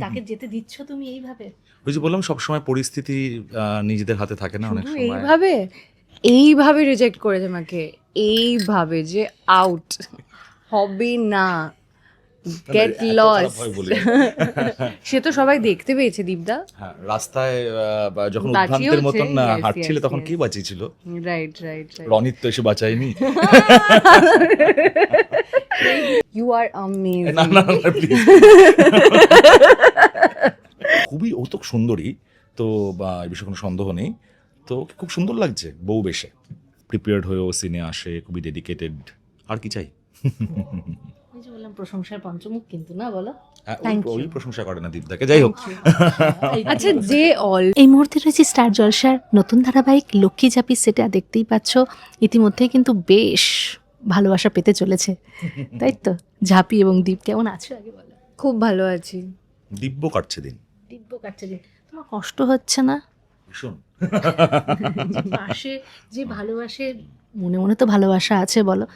তাকে যেতে দিচ্ছ তুমি এইভাবে? ওই যে বললাম সবসময় পরিস্থিতি নিজেদের হাতে থাকে না অনেক সময়। এইভাবে? এইভাবে রিজেক্ট করেছে আমাকে এইভাবে যে আউট হবে না। Get lost. সে তো সবাই দেখতে পেয়েছে দীপদা হ্যাঁ, রাস্তায় যখন উদ্ভ্রান্তের মতন হাঁটছিলে তখন. কি বাঁচিয়েছিল? রাইট রাইট রনিত তো এসে বাঁচায়নি। ইউ আর অ্যামেজিং না না প্লিজ খুবই ও তো সুন্দরী তো বা এই বিষয়ে কোনো সন্দেহ নেই। তো ওকে খুব সুন্দর লাগছে বউ বেশে। প্রিপেয়ার্ড হয়ে ও সিনে আসে খুবই ডেডিকেটেড আর কি চাই? বললাম প্রশংসার পঞ্চমুখ কিন্তু না বলো? হ্যাঁ, ওই- প্রশংসা করে না দীপদাকে। যাই হোক। আচ্ছা যে অল এই মুহূর্তে রয়েছে স্টার জলসার নতুন ধারাবাহিক লক্ষ্মী চাপি সেটা দেখতেই পাচ্ছ। ইতিমধ্যেই কিন্তু বেশ ভালোবাসা পেতে চলেছে। তাই তো? ঝাঁপি এবং দীপ কেমন আছো আগে বলো। খুব ভালো আছি। দিব্য কাটছে দিন। কাটছে যে তোমার কষ্ট হচ্ছে না? ভীষণ পাশে যে ভালোবাসে মনে মনে তো ভালোবাসা আছে বলো।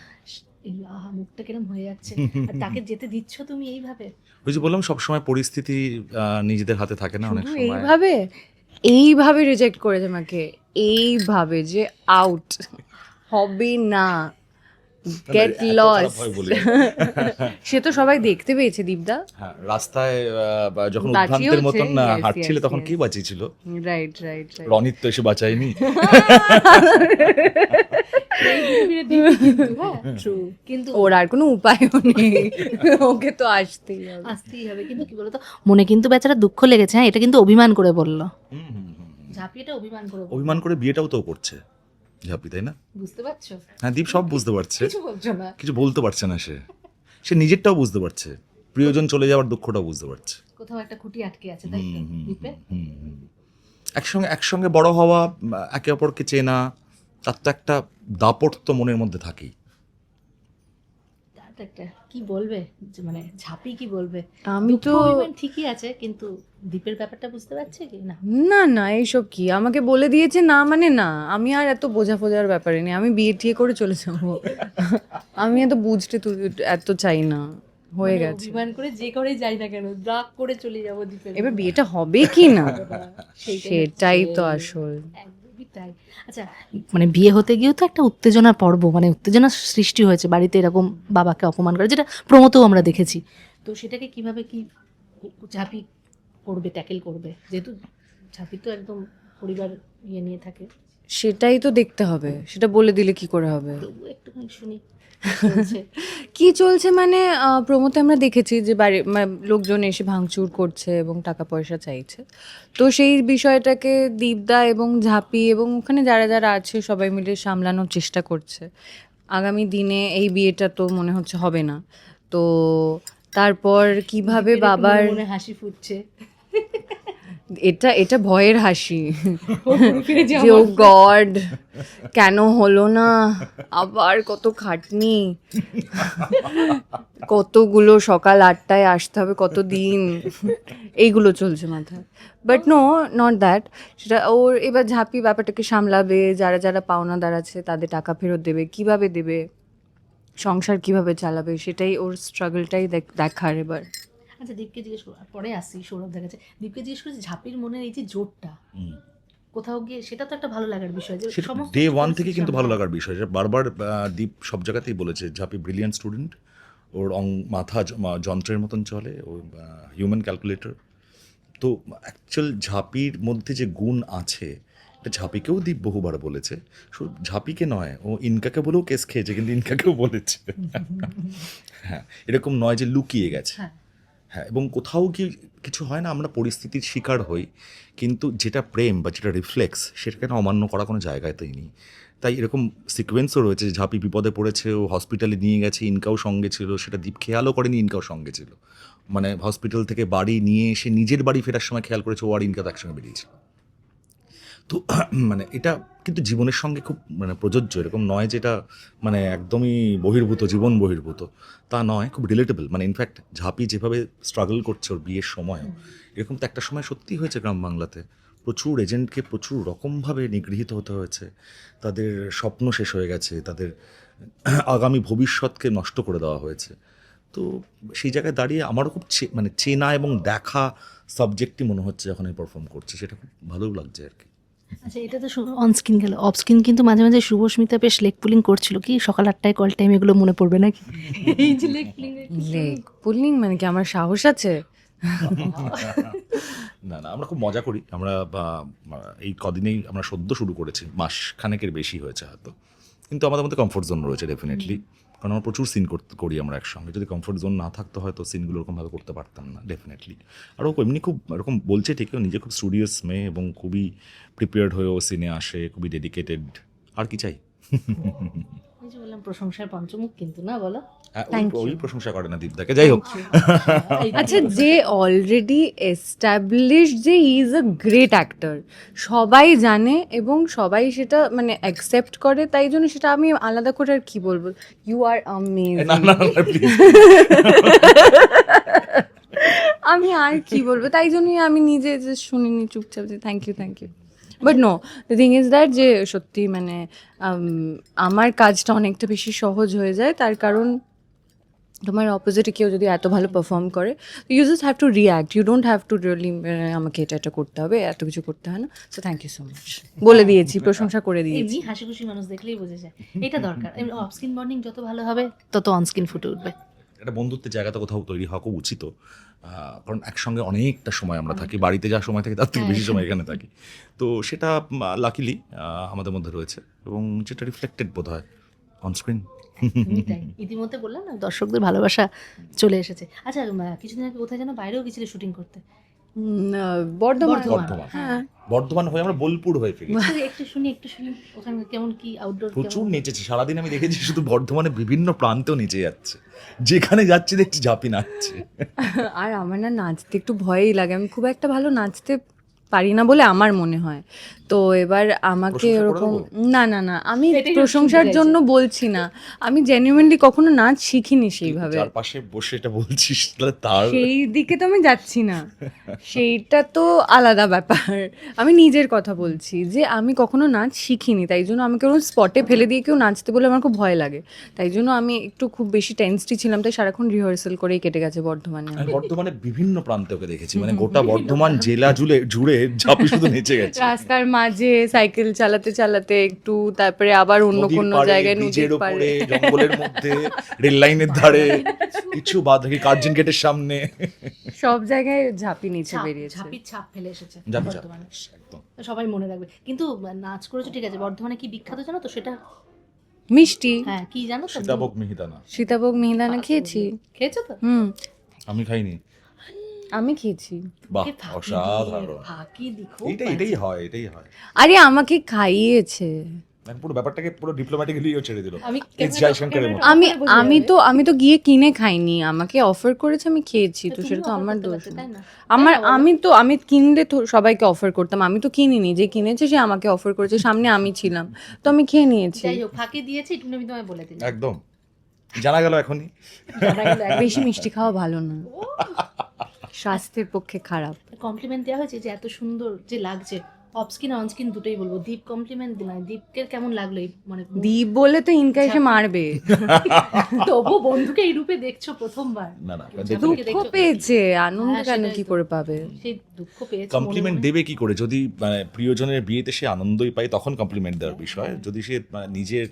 মুখটা কিরম হয়ে যাচ্ছে। আর তাকে যেতে দিচ্ছ তুমি এইভাবে? ওই যে বললাম সবসময় পরিস্থিতি নিজেদের হাতে থাকে না অনেক সময়। এইভাবে? এইভাবে রিজেক্ট করেছে আমাকে এইভাবে যে আউট হবে না। Get lost. সে তো সবাই দেখতে পেয়েছে দীপদা। হ্যাঁ, রাস্তায় যখন উদ্ভ্রান্তের মতন হাঁটছিলে তখন. কি বাঁচিয়েছিল? রাইট রাইট রাইট রনিত তো এসে বাঁচায়নি। কিন্তু ওর আর কোনো উপায়ও নেই। ওকে তো আসতেই হবে। আসতেই হবে। কিন্তু কি বলতো মনে কিন্তু বেচারা দুঃখ লেগেছে হ্যাঁ এটা কিন্তু অভিমান করে বলল। ঝাঁপিটা অভিমান করে অভিমান করে বিয়েটাও তো করছে। ঝাপি তাই না? বুঝতে পারছ? হ্যাঁ দীপ সব বুঝতে পারছে। কিছু বলছো না। কিছু বলতে পারছে না সে। সে নিজেরটাও বুঝতে পারছে। প্রিয়জন চলে যাওয়ার দুঃখটাও বুঝতে পারছে। কোথাও একটা খুঁটি আটকে আছে তাই তো হুম। একসঙ্গে একসঙ্গে বড় হওয়া একে অপরকে চেনা তার তো একটা দাপট তো মনের মধ্যে থাকেই। কি বলবে? মানে ঝাঁপি কি বলবে? আমি তো ঠিকই আছে কিন্তু দ্বীপের ব্যাপারটা বুঝতে পারছে কি? না। না না এইসব কি? আমাকে বলে দিয়েছে না মানে না। আমি আর এত বোঝা ফোজার ব্যাপারে নেই। আমি বিয়ে টিয়ে করে চলে যাব। আমি এত বুঝতে এত চাই না। হয়ে মানে গেছে। অভিমান করে যে করে যাই না কেন রাগ করে চলে যাব দ্বীপের এবার বিয়েটা হবে কি না? সেটাই তো আসল। তাই। আচ্ছা মানে বিয়ে হতে গিয়েও তো একটা উত্তেজনার পর্ব মানে উত্তেজনার সৃষ্টি হয়েছে বাড়িতে এরকম বাবাকে অপমান করে, যেটা প্রমোতেও আমরা দেখেছি। তো সেটাকে কীভাবে কি ঝাঁপি করবে, ট্যাকেল করবে? যেহেতু ঝাঁপি তো একদম পরিবার ইয়ে নিয়ে থাকে। সেটাই তো দেখতে হবে। সেটা বলে দিলে কি করে হবে? একটুখানি শুনি। কি চলছে। মানে প্রমোতে আমরা দেখেছি যে বাড়ি মা- লোকজন এসে ভাঙচুর করছে এবং টাকা পয়সা চাইছে। তো সেই বিষয়টাকে দীপদা এবং ঝাঁপি এবং ওখানে যারা যারা আছে সবাই মিলে সামলানোর চেষ্টা করছে। আগামী দিনে এই বিয়েটা তো মনে হচ্ছে হবে না। তো তারপর কীভাবে বাবার মনে মনে হাসি ফুটছে। এটা এটা ভয়ের হাসি। যে ও গড কেন হলো না? আবার কত খাটনি। কতগুলো সকাল আটটায় আসতে হবে কত দিন। এইগুলো চলছে মাথায়। বাট নো নট দ্যাট সেটা ওর এবার ঝাঁপি ব্যাপারটাকে সামলাবে যারা যারা পাওনাদার আছে তাদের টাকা ফেরত দেবে কীভাবে দেবে সংসার কীভাবে চালাবে সেটাই ওর স্ট্রাগলটাই দেখার এবার। আচ্ছা দীপকে জিজ্ঞেস করো পরে আসি সৌরভদের কাছে দীপকে জিজ্ঞেস করেছি ঝাঁপির মনের এই যে জোরটা কোথাও গিয়ে সেটা তো একটা ভালো লাগার বিষয় যে ডে ওয়ান থেকে কিন্তু ভালো লাগার বিষয়। বারবার দীপ সব জায়গাতেই বলেছে ঝাপি ব্রিলিয়ান্ট স্টুডেন্ট ওর অং মাথা যন্ত্রের মতন চলে ও হিউম্যান ক্যালকুলেটর তো অ্যাকচুয়াল ঝাপির মধ্যে যে গুণ আছে এটা ঝাপিকেও দীপ বহুবার বলেছে। শুধু ঝাপিকে নয় ও ইনকাকে বলেও কেস খেয়েছে কিন্তু ইনকাকেও বলেছে। হ্যাঁ এরকম নয় যে লুকিয়ে গেছে। হ্যাঁ। এবং কোথাও কি কিছু হয় না, আমরা পরিস্থিতির শিকার হই। কিন্তু যেটা প্রেম বা যেটা রিফ্লেক্স সেটাকে না অমান্য করা কোনো জায়গায় তাই নেই। তাই এরকম সিকোয়েন্সও রয়েছে, যে ঝাঁপি বিপদে পড়েছে, ও হসপিটালে নিয়ে গেছে ইনকাও সঙ্গে ছিল, সেটা দীপ খেয়ালও করেনি ইনকাও সঙ্গে ছিল। মানে হসপিটাল থেকে বাড়ি নিয়ে এসে নিজের বাড়ি ফেরার সময় খেয়াল করেছে, ও আর ইনকা তো একসঙ্গে বেরিয়েছিল। তো মানে এটা কিন্তু জীবনের সঙ্গে খুব মানে প্রযোজ্য এরকম নয় যেটা মানে একদমই বহির্ভূত জীবন বহির্ভূত। তা নয় খুব রিলেটেবল মানে ইনফ্যাক্ট ঝাঁপি যেভাবে স্ট্রাগল করছে ওর বিয়ের সময় এরকম তো একটা সময় সত্যি হয়েছে গ্রাম বাংলাতে। প্রচুর এজেন্টকে প্রচুর রকমভাবে নিগৃহীত হতে হয়েছে। তাদের স্বপ্ন শেষ হয়ে গেছে তাদের আগামী ভবিষ্যৎকে নষ্ট করে দেওয়া হয়েছে। তো সেই জায়গায় দাঁড়িয়ে আমারও খুব মানে চেনা এবং দেখা সাবজেক্টই মনে হচ্ছে যখন আমি পারফর্ম করছি সেটা খুব ভালোও লাগছে আর কি। আচ্ছা এটা তো অন স্ক্রিন গেল অফ স্ক্রিন কিন্তু মাঝে মাঝে শুভস্মিতা বেশ লেগ পুলিং করছিল কি? সকাল আটটায় কল টাইম এগুলো মনে পড়বে নাকি? এই যে লেগ পুলিং লেগ পুলিং মানে কি আমার সাহস আছে? না না আমরা খুব মজা করি। আমরা এই কদিনেই আমরা সদ্য শুরু করেছি। মাস খানেকের বেশি হয়েছে হয়তো। কিন্তু আমাদের মধ্যে কমফোর্ট জোন রয়েছে ডেফিনেটলি কারণ আমরা প্রচুর সিন করি আমরা একসঙ্গে। যদি কমফোর্ট জোন না থাকতো হয়তো সিনগুলো ওরকমভাবে করতে পারতাম না ডেফিনেটলি আর ও এমনি খুব এরকম বলছে ঠিকই নিজে খুব স্টুডিয়াস মেয়ে এবং খুবই প্রিপেয়ার্ড হয়ে ও সিনে আসে, খুবই ডেডিকেটেড আর কি চাই? প্রশংসার পঞ্চমুখ কিন্তু না বলো? হ্যাঁ, ওই- প্রশংসা করে না দীপদাকে। যাই হোক। আচ্ছা যে অলরেডি এস্টাবলিশ যে he is a great actor সবাই জানে এবং সবাই সেটা মানে অ্যাকসেপ্ট করে তাই জন্য সেটা আমি আলাদা করে আর কি বলব? ইউ আর অ্যামেজিং আমি আর কি বলব? তাই জন্যই আমি নিজে যে শুনিনি চুপচাপ যে thank you thank you but no the thing is that যে সত্যি মানে আমার কাজটা অনেকটা বেশি সহজ হয়ে যায়। তার কারণ তোমার অপোজিটে কেউ যদি এত ভালো পারফর্ম করে you just have to react you don't have to really আমাকে এটা এটা করতে হবে, এত কিছু করতে হয় না। So thank you so much বলে দিয়েছি, প্রশংসা করে দিয়েছি। হাসি খুশি মানুষ দেখলেই বোঝা যায়। এটা দরকার। অফ স্ক্রিন বন্ডিং যত ভালো হবে, তত অন স্ক্রিন ফুটে উঠবে। একটা বন্ধুত্বের জায়গাটা কোথাও তৈরি হওয়া খুব উচিত। কারণ একসঙ্গে অনেকটা সময় আমরা থাকি। বাড়িতে যা সময় থাকি তার থেকে বেশি সময় এখানে থাকি। তো সেটা লাকিলি আমাদের মধ্যে রয়েছে এবং যেটা রিফ্লেক্টেড বোধ হয় অনস্ক্রিন ইতিমধ্যে বললাম না দর্শকদের ভালোবাসা চলে এসেছে। আচ্ছা কিছুদিন আগে কোথায় যেন বাইরেও গেছিলে শুটিং করতে? বর্ধমান। বর্ধমান। বর্ধমান। হ্যাঁ। হয়ে আমরা বোলপুর হয়ে ফিরি একটু শুনি একটু শুনি ওখানে কেমন কি আউটডোর প্রচুর নেচেছে। সারাদিন আমি দেখেছি শুধু বর্ধমানে বিভিন্ন প্রান্তেও নেচে যাচ্ছে। যেখানে যাচ্ছে দেখছি ঝাঁপি নাচছে। আর আমার না নাচতে একটু ভয়ই লাগে। আমি খুব একটা ভালো নাচতে পারি না বলে আমার মনে হয়। তো এবার আমাকে ওরকম না না না আমি প্রশংসার জন্য বলছি না। আমি জেনুইনলি কখনো নাচ শিখিনি সেইভাবে। যার পাশে বসে এটা বলছিস তাহলে তার সেই দিকে তো আমি যাচ্ছি না। সেইটা তো আলাদা ব্যাপার। আমি নিজের কথা বলছি যে আমি কখনো নাচ শিখিনি তাই জন্য আমাকে ওরকম স্পটে ফেলে দিয়ে কেউ নাচতে বলে আমার খুব ভয় লাগে। তাই জন্য আমি একটু খুব বেশি টেন্সটি ছিলাম তাই সারাক্ষণ রিহার্সাল করেই কেটে গেছে বর্ধমানে আমি বর্ধমানে বিভিন্ন প্রান্তে ওকে দেখেছি মানে গোটা বর্ধমান জেলা জুড়ে জুড়ে ঝাঁপি শুধু নেচে গেছে। রাস্তার মাঝে সাইকেল চালাতে চালাতে একটু তারপরে আবার অন্য কোনো জায়গায় নদীর পাড়ে। জঙ্গলের মধ্যে রেল লাইনের ধারে কিছু বাদ রেখে কার্জন গেটের সামনে। সব জায়গায় ঝাঁপি নিচে বেরিয়েছে। ঝাঁপির ছাপ ফেলে এসেছে ঝাঁপি ছাপ। বর্তমানে। একদম। সবাই মনে রাখবে। কিন্তু নাচ করেছ ঠিক আছে বর্ধমানে কি বিখ্যাত জানো তো? সেটা মিষ্টি। হ্যাঁ কি জানো সীতাভোগ মিহিদানা। সীতাভোগ মিহিদানা খেয়েছি। খেয়েছো তো? হুম। আমি খাইনি। আমি খেয়েছি। বাহ অসাধারণ। ফাঁকি দিখো এইটাই এটাই হয় এটাই হয়। আরে আমাকে খাইয়েছে। মানে পুরো ব্যাপারটাকে পুরো ডিপ্লোম্যাটিক্যালিও ছেড়ে দিল। আমি তো আমি তো গিয়ে কিনে খাইনি। আমাকে অফার করেছে আমি খেয়েছি তো সেটা তো আমার দোষ? আমার? আমি তো আমি কিনলে তো সবাইকে অফার করতাম আমি তো কিনিনি। যে কিনেছে সে আমাকে অফার করেছে সামনে আমি ছিলাম। তো আমি খেয়ে নিয়েছি। ফাঁকি দিয়েছি একটু আমি তোমায় বলে দিলাম। একদম। জানা গেল এখনই। বেশি মিষ্টি খাওয়া ভালো না। স্বাস্থ্যের পক্ষে খারাপ। কমপ্লিমেন্ট দেওয়া হয়েছে যে এত সুন্দর যে লাগছে। অফ স্ক্রিন অন স্ক্রিন দুটোই বলব। দীপ কমপ্লিমেন্ট মানে দীপকে কেমন লাগল মানে দ্বীপ বলে তো ইনকা এসে মারবে। তবু বন্ধুকে এই রূপে দেখছ প্রথমবার। না না দুঃখ। পেয়েছে। আনন্দ হ্যাঁ, কেন কি করে পাবে? সেই দুঃখ পেয়েছে কমপ্লিমেন্ট দেবে কি করে? যদি মানে প্রিয়জনের বিয়েতে সে আনন্দই পায় তখন কমপ্লিমেন্ট দেওয়ার বিষয়। যদি সে মানে নিজের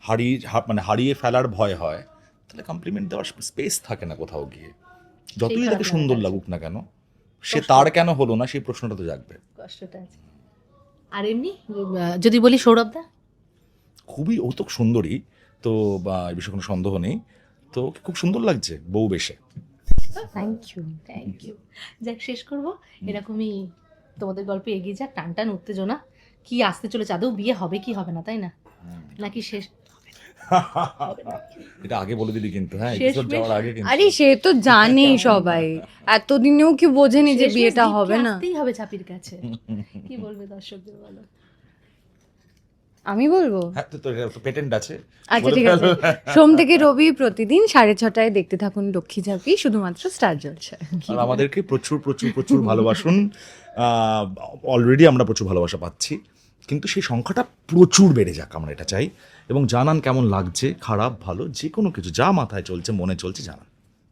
হারিয়ে হা- মানে হারিয়ে ফেলার ভয় হয় তাহলে কমপ্লিমেন্ট দেওয়ার স্পেস থাকে না কোথাও গিয়ে। যতই তাকে সুন্দর লাগুক না কেন সে তার কেন হলো না সেই প্রশ্নটা তো জাগবে। কষ্টটা আছে। আর এমনি যদি বলি সৌরভ দা? খুবই ও তো সুন্দরী তো বা এই বিষয়ে কোনো সন্দেহ নেই। তো খুব সুন্দর লাগছে বউ বেশে। থ্যাংক ইউ থ্যাংক ইউ যাক শেষ করব। এরকমই তোমাদের গল্পে এগিয়ে যাক। টান টান উত্তেজনা। কি আসতে চলেছে? আদৌ বিয়ে হবে কি হবে না তাই না? নাকি শেষ এটা আগে বলে দিলি কিন্তু হ্যাঁ episode যাওয়ার আগে কিন্তু। আরে সে তো জানেই সবাই। এতদিনেও কি বোঝেনি যে বিয়েটা হবে না? আসতেই হবে চাপির কাছে। কি বলবে দর্শকদের বলো? আমি বলব? হ্যাঁ তো তো পেটেন্ট আছে। আচ্ছা ঠিক আছে। সোম থেকে রবি প্রতিদিন সাড়ে ছটায় দেখতে থাকুন লক্ষ্মী ঝাঁপি শুধুমাত্র স্টার জলসায় আর আমাদেরকে প্রচুর প্রচুর প্রচুর ভালোবাসুন। অলরেডি আমরা প্রচুর ভালোবাসা পাচ্ছি। কিন্তু সেই সংখ্যাটা প্রচুর বেড়ে যাক আমরা এটা চাই। এবং জানান কেমন লাগছে, খারাপ, ভালো যে কোনো কিছু, যা মাথায় চলছে, মনে চলছে, জানান।